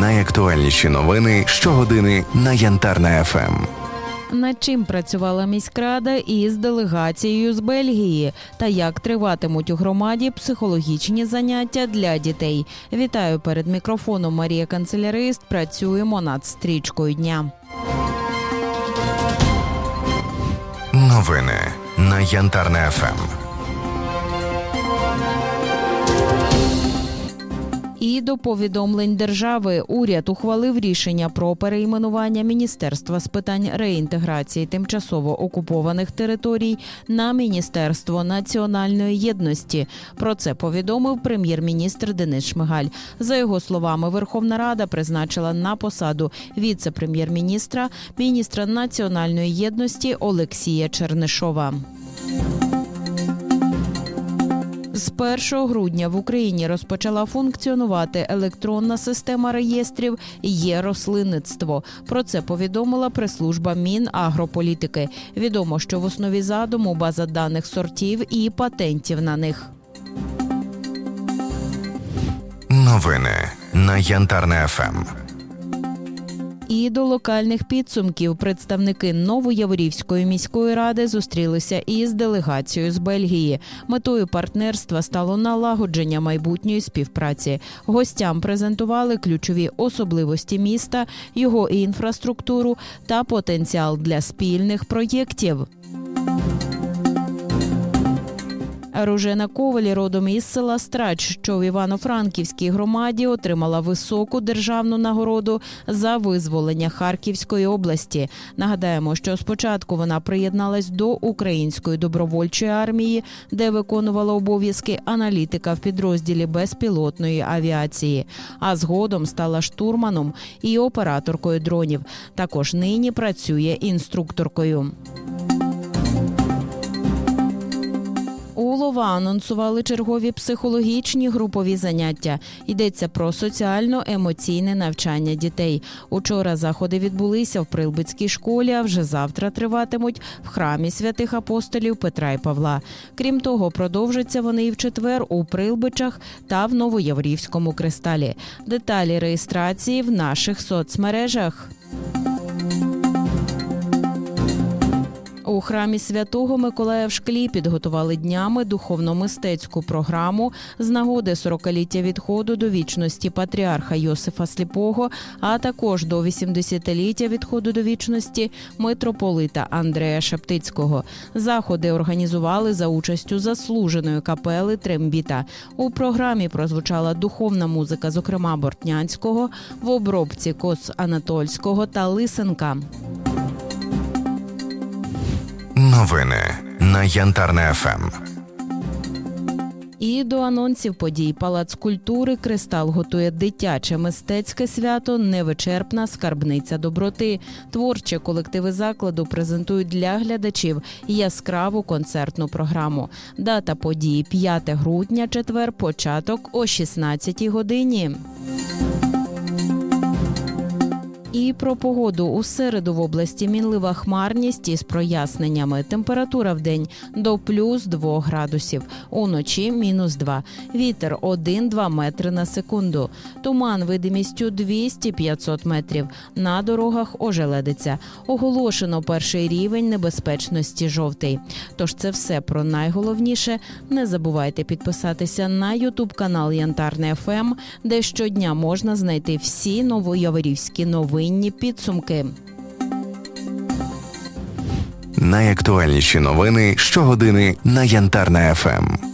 Найактуальніші новини щогодини на Янтарна ФМ. Над чим працювала міськрада із делегацією з Бельгії та як триватимуть у громаді психологічні заняття для дітей. Вітаю перед мікрофоном Марія Канцелярист. Працюємо над стрічкою дня. Новини на Янтарна ФМ. І до повідомлень держави уряд ухвалив рішення про перейменування Міністерства з питань реінтеграції тимчасово окупованих територій на Міністерство національної єдності. Про це повідомив прем'єр-міністр Денис Шмигаль. За його словами, Верховна Рада призначила на посаду віце-прем'єр-міністра, міністра національної єдності Олексія Чернишова. З 1 грудня в Україні розпочала функціонувати електронна система реєстрів є рослинництво. Про це повідомила прес-служба Мінагрополітики. Відомо, що в основі задуму база даних сортів і патентів на них. Новини на Янтарна ФМ. І до локальних підсумків представники Новояворівської міської ради зустрілися із делегацією з Бельгії. Метою партнерства стало налагодження майбутньої співпраці. Гостям презентували ключові особливості міста, його інфраструктуру та потенціал для спільних проєктів. Ружена Ковалі родом із села Страч, що в Івано-Франківській громаді отримала високу державну нагороду за визволення Харківської області. Нагадаємо, що спочатку вона приєдналась до української добровольчої армії, де виконувала обов'язки аналітика в підрозділі безпілотної авіації. А згодом стала штурманом і операторкою дронів. Також нині працює інструкторкою. У анонсували чергові психологічні групові заняття. Йдеться про соціально-емоційне навчання дітей. Учора заходи відбулися в Прилбицькій школі, а вже завтра триватимуть в храмі святих апостолів Петра і Павла. Крім того, продовжаться вони і в четвер у Прилбичах та в Новояврівському кристалі. Деталі реєстрації в наших соцмережах. У храмі святого Миколая в Шклі підготували днями духовно-мистецьку програму з нагоди 40-ліття відходу до вічності патріарха Йосифа Сліпого, а також до 80-ліття відходу до вічності митрополита Андрея Шептицького. Заходи організували за участю заслуженої капели Трембіта. У програмі прозвучала духовна музика, зокрема Бортнянського, в обробці Кос Анатольського та Лисенка. Новини на Янтарна ФМ. І до анонсів подій Палац культури Кристал готує дитяче мистецьке свято Невичерпна скарбниця доброти. Творчі колективи закладу презентують для глядачів яскраву концертну програму. Дата події 5 грудня, четвер, початок о 16 годині. І про погоду у середу в області мінлива хмарність із проясненнями. Температура в день до плюс 2 градусів, уночі мінус 2. Вітер 1-2 метри на секунду. Туман видимістю 200-500 метрів. На дорогах ожеледиться. Оголошено перший рівень небезпечності жовтий. Тож це все про найголовніше. Не забувайте підписатися на Ютуб канал Янтарне ФМ, де щодня можна знайти всі новояворівські новинні підсумки. Найактуальніші новини щогодини на Янтарна ФМ.